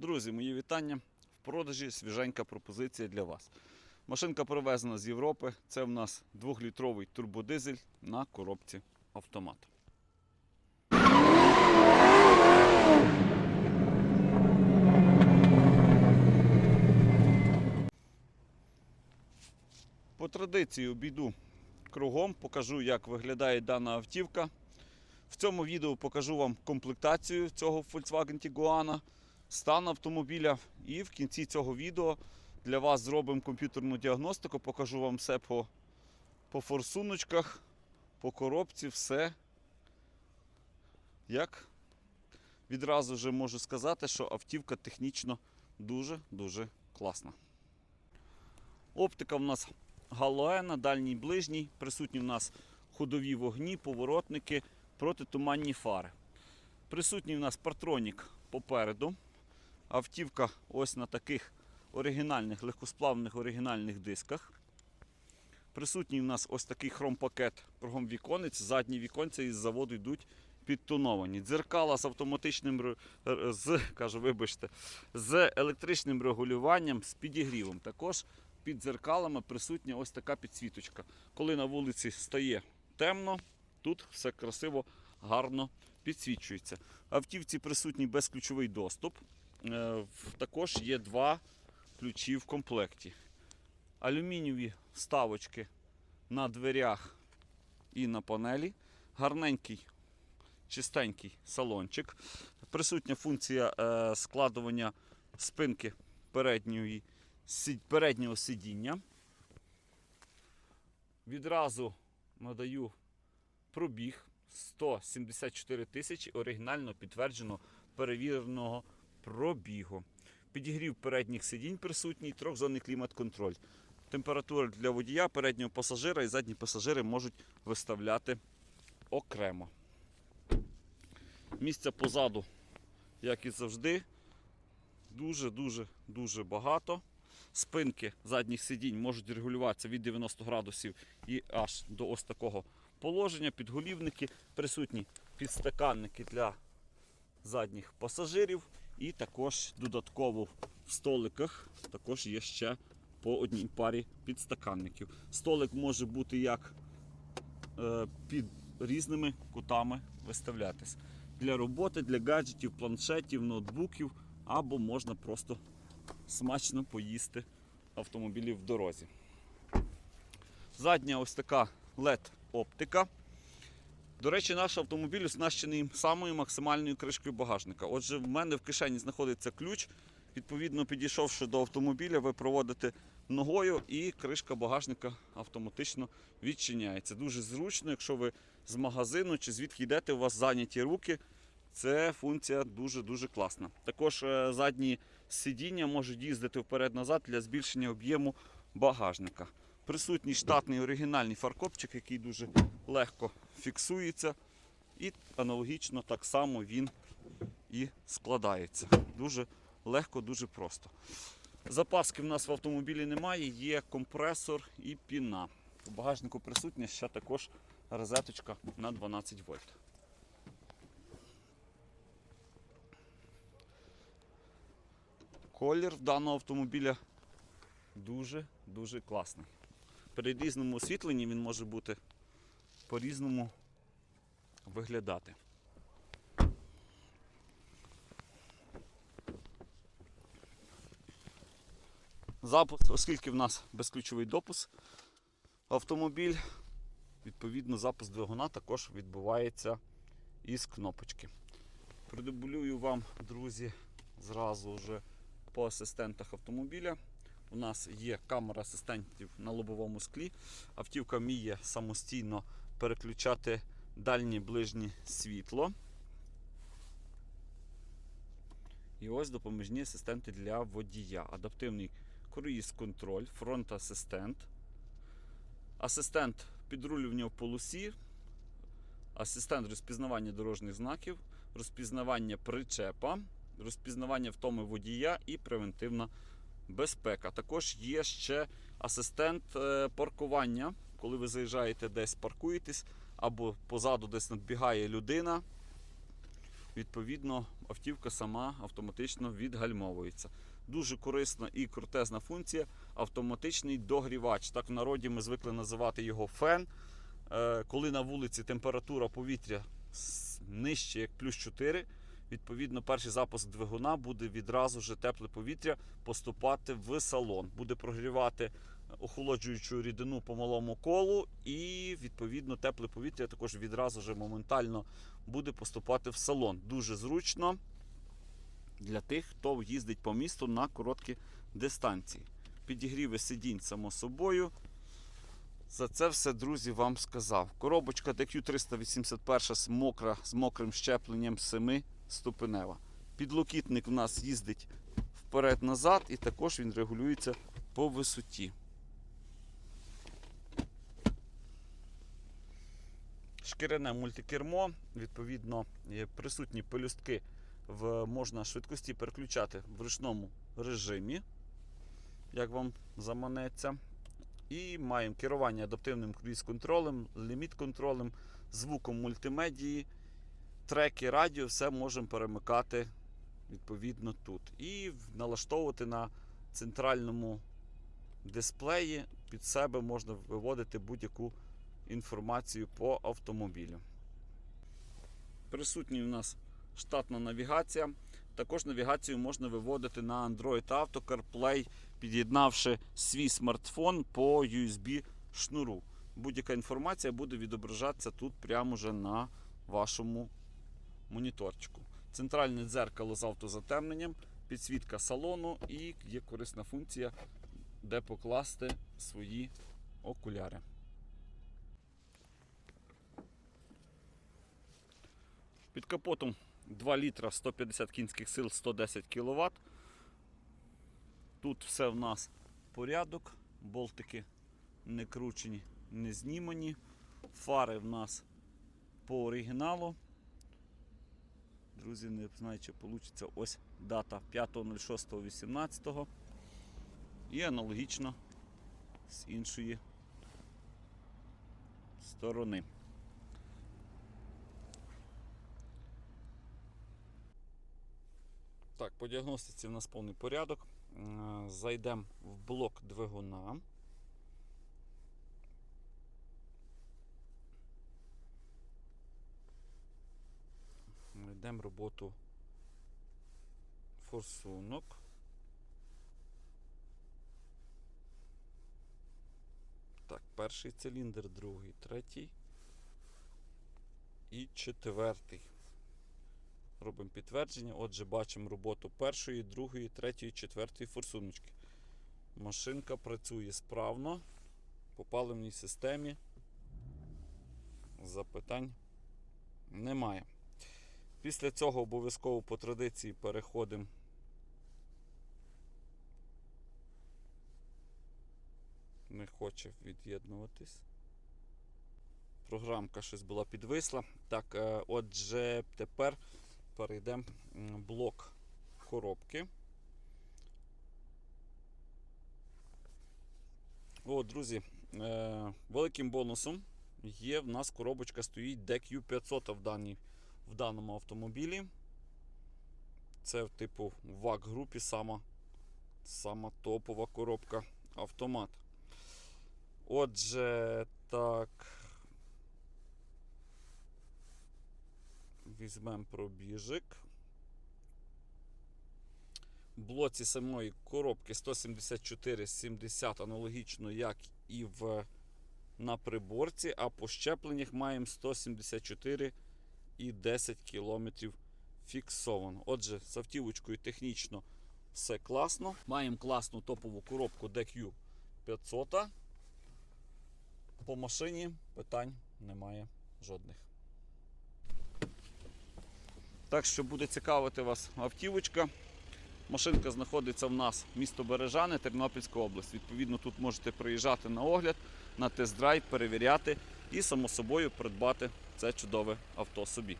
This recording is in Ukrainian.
Друзі, мої вітання. В продажі свіженька пропозиція для вас. Машинка привезена з Європи. Це в нас 2-літровий турбодизель на коробці автомат. По традиції обійду кругом, покажу, як виглядає дана автівка. В цьому відео покажу вам комплектацію цього Volkswagen Tiguan, стан автомобіля. І в кінці цього відео для вас зробимо комп'ютерну діагностику, покажу вам все по, по форсуночках, по коробці, все. Як відразу вже можу сказати, що автівка технічно дуже-дуже класна. Оптика в нас галоена, дальній ближній, присутні в нас ходові вогні, поворотники, протитуманні фари. Присутній в нас партронік попереду. Автівка ось на таких оригінальних, легкосплавних оригінальних дисках. Присутній в нас ось такий хромпакет кругом віконець, задні віконця із заводу йдуть підтоновані. Дзеркала з автоматичним з, кажу, вибачте, з електричним регулюванням, з підігрівом. Також під дзеркалами присутня ось така підсвіточка. Коли на вулиці стає темно, тут все красиво, гарно підсвічується. Автівці присутній безключовий доступ. Е, Також є два ключі в комплекті. Алюмінієві вставочки на дверях і на панелі. Гарненький, чистенький салончик. Присутня функція е, складування спинки передньої, переднього сидіння. Відразу надаю пробіг 174 тисячі оригінально підтвердженого перевіреного пробігу. Підігрів передніх сидінь присутній, трьохзонний клімат-контроль. Температура для водія, переднього пасажира і задні пасажири можуть виставляти окремо. Місця позаду, як і завжди, дуже-дуже дуже багато. Спинки задніх сидінь можуть регулюватися від 90 градусів і аж до ось такого положення. Підголівники присутні підстаканники для задніх пасажирів. І також додатково в столиках також є ще по одній парі підстаканників. Столик може бути як е, під різними кутами виставлятись. Для роботи, для гаджетів, планшетів, ноутбуків або можна просто смачно поїсти в автомобілі в дорозі. Задня ось така LED-оптика. До речі, наш автомобіль оснащений самою максимальною кришкою багажника. Отже, в мене в кишені знаходиться ключ. Відповідно, підійшовши до автомобіля, ви проводите ногою і кришка багажника автоматично відчиняється. Дуже зручно, якщо ви з магазину чи звідки йдете, у вас зайняті руки. Це функція дуже-дуже класна. Також е, задні сидіння можуть їздити вперед-назад для збільшення об'єму багажника. Присутній штатний оригінальний фаркопчик, який дуже легко фіксується. І аналогічно так само він і складається. Дуже легко, дуже просто. Запаски в нас в автомобілі немає, є компресор і піна. У багажнику присутня ще також розеточка на 12 вольт. Колір в даного автомобіля дуже-дуже класний. При різному освітленні він може бути по-різному виглядати. Запуск, оскільки в нас безключовий допуск автомобіль, відповідно запуск двигуна також відбувається із кнопочки. Продублюю вам, друзі, зразу вже по асистентах автомобіля. У нас є камера асистентів на лобовому склі. Автівка вміє самостійно переключати дальнє ближнє світло. І ось допоміжні асистенти для водія. Адаптивний круїз-контроль, фронт-асистент, асистент підрулювання в полосі, асистент розпізнавання дорожніх знаків, розпізнавання причепа, розпізнавання втоми водія і превентивна безпека. Також є ще асистент е, паркування, коли ви заїжджаєте десь паркуєтесь, або позаду десь надбігає людина. відповідно, автівка сама автоматично відгальмовується. Дуже корисна і крутезна функція автоматичний догрівач. Так в народі ми звикли називати його фен. Е, Коли на вулиці температура повітря нижче як плюс 4, відповідно, перший запуск двигуна буде відразу же тепле повітря поступати в салон. Буде прогрівати охолоджуючу рідину по малому колу, і відповідно тепле повітря також відразу же моментально буде поступати в салон. Дуже зручно для тих, хто їздить по місту на короткі дистанції. Підігріви сидінь, само собою. За це все, друзі, вам сказав. Коробочка DQ381 з, мокра, з мокрим щепленням 7 ступенева. Підлокітник в нас їздить вперед-назад, і також він регулюється по висоті. Шкіряне мультикермо, відповідно, присутні пелюстки в, можна швидкості переключати в ручному режимі, як вам заманеться. І маємо керування адаптивним круїз-контролем, ліміт-контролем, звуком мультимедії, треки, радіо, все можемо перемикати відповідно тут. І налаштовувати на центральному дисплеї під себе можна виводити будь-яку інформацію по автомобілю. Присутній у нас штатна навігація. Також навігацію можна виводити на Android Auto CarPlay, під'єднавши свій смартфон по USB шнуру. Будь-яка інформація буде відображатися тут прямо вже на вашому моніторчику. Центральне дзеркало з автозатемненням, підсвітка салону і є корисна функція, де покласти свої окуляри. Під капотом 2 літра 150 кінських сил 110 кВт. Тут все в нас порядок, болтики не кручені, не знімані. Фари в нас по оригіналу. Друзі, не знаю, чи вийде ось дата 5.06.18. І аналогічно з іншої сторони. Так, по діагностиці в нас повний порядок. Зайдемо в блок двигуна. Йдемо роботу форсунок. Так, перший циліндр, другий, третій і четвертий. Робимо підтвердження. Отже, бачимо роботу першої, другої, третьої, четвертої форсуночки. Машинка працює справно по паливній системі. Запитань немає. Після цього обов'язково по традиції переходимо. Не хоче від'єднуватись. Програмка щось була підвисла. Так, е, отже, тепер перейдемо блок коробки. О, друзі, е, великим бонусом є в нас коробочка стоїть DQ500 в, даній, в даному автомобілі. Це типу в ВАК групі сама, сама топова коробка автомат. Отже, так. Візьмемо пробіжик. Блоці самої коробки 174,70 аналогічно, як і в, на приборці, а по щепленнях маємо 174 і 10 км фіксовано. Отже, з автівочкою технічно все класно. Маємо класну топову коробку DQ 500. По машині питань немає жодних. Так що буде цікавити вас автівочка. Машинка знаходиться в нас місто Бережани, Тернопільська область. Відповідно, тут можете приїжджати на огляд, на тест-драйв, перевіряти і, само собою, придбати це чудове авто собі.